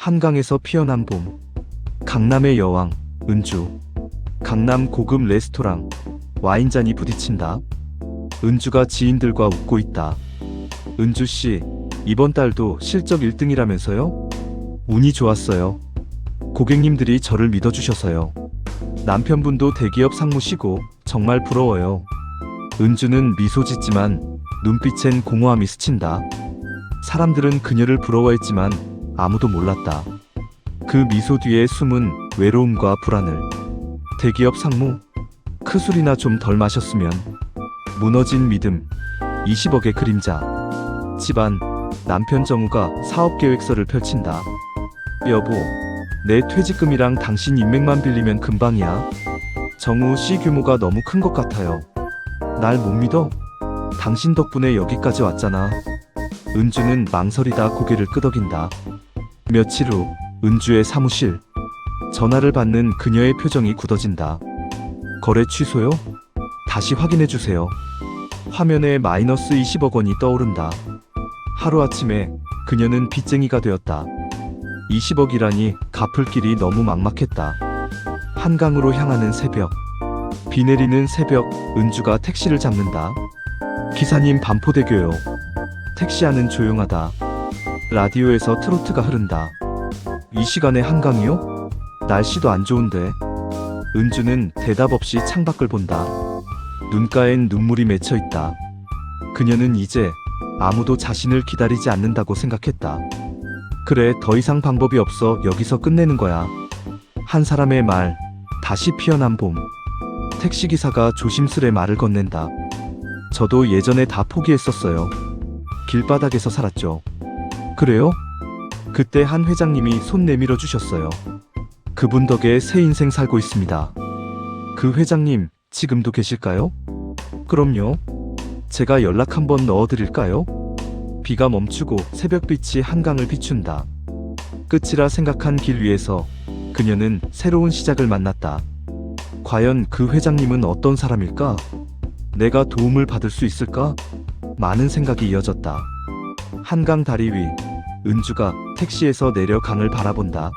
한강에서 피어난 봄. 강남의 여왕, 은주. 강남 고급 레스토랑. 와인잔이 부딪힌다. 은주가 지인들과 웃고 있다. 은주 씨, 이번 달도 실적 1등이라면서요? 운이 좋았어요. 고객님들이 저를 믿어주셔서요. 남편분도 대기업 상무시고 정말 부러워요. 은주는 미소 짓지만 눈빛엔 공허함이 스친다. 사람들은 그녀를 부러워했지만 아무도 몰랐다. 그 미소 뒤에 숨은 외로움과 불안을. 대기업 상무? 그 술이나 좀 덜 마셨으면. 무너진 믿음. 20억의 그림자. 집안. 남편 정우가 사업 계획서를 펼친다. 여보, 내 퇴직금이랑 당신 인맥만 빌리면 금방이야. 정우 씨 규모가 너무 큰 것 같아요. 날 못 믿어? 당신 덕분에 여기까지 왔잖아. 은주는 망설이다 고개를 끄덕인다. 며칠 후 은주의 사무실. 전화를 받는 그녀의 표정이 굳어진다. 거래 취소요? 다시 확인해 주세요. 화면에 마이너스 20억 원이 떠오른다. 하루아침에 그녀는 빚쟁이가 되었다. 20억이라니 갚을 길이 너무 막막했다. 한강으로 향하는 새벽. 비 내리는 새벽, 은주가 택시를 잡는다. 기사님 반포대교요. 택시 안은 조용하다. 라디오에서 트로트가 흐른다. 이 시간에 한강이요? 날씨도 안 좋은데. 은주는 대답 없이 창밖을 본다. 눈가엔 눈물이 맺혀 있다. 그녀는 이제 아무도 자신을 기다리지 않는다고 생각했다. 그래, 더 이상 방법이 없어 여기서 끝내는 거야. 한 사람의 말, 다시 피어난 봄. 택시기사가 조심스레 말을 건넨다. 저도 예전에 다 포기했었어요. 길바닥에서 살았죠. 그래요? 그때 한 회장님이 손 내밀어 주셨어요. 그분 덕에 새 인생 살고 있습니다. 그 회장님, 지금도 계실까요? 그럼요. 제가 연락 한번 넣어 드릴까요? 비가 멈추고 새벽빛이 한강을 비춘다. 끝이라 생각한 길 위에서 그녀는 새로운 시작을 만났다. 과연 그 회장님은 어떤 사람일까? 내가 도움을 받을 수 있을까? 많은 생각이 이어졌다. 한강 다리 위, 은주가 택시에서 내려 강을 바라본다.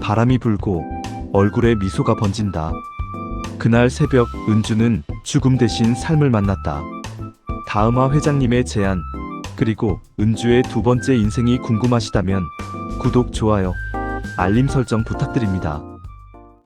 바람이 불고 얼굴에 미소가 번진다. 그날 새벽 은주는 죽음 대신 삶을 만났다. 다음화 회장님의 제안, 그리고 은주의 두 번째 인생이 궁금하시다면 구독, 좋아요, 알림 설정 부탁드립니다.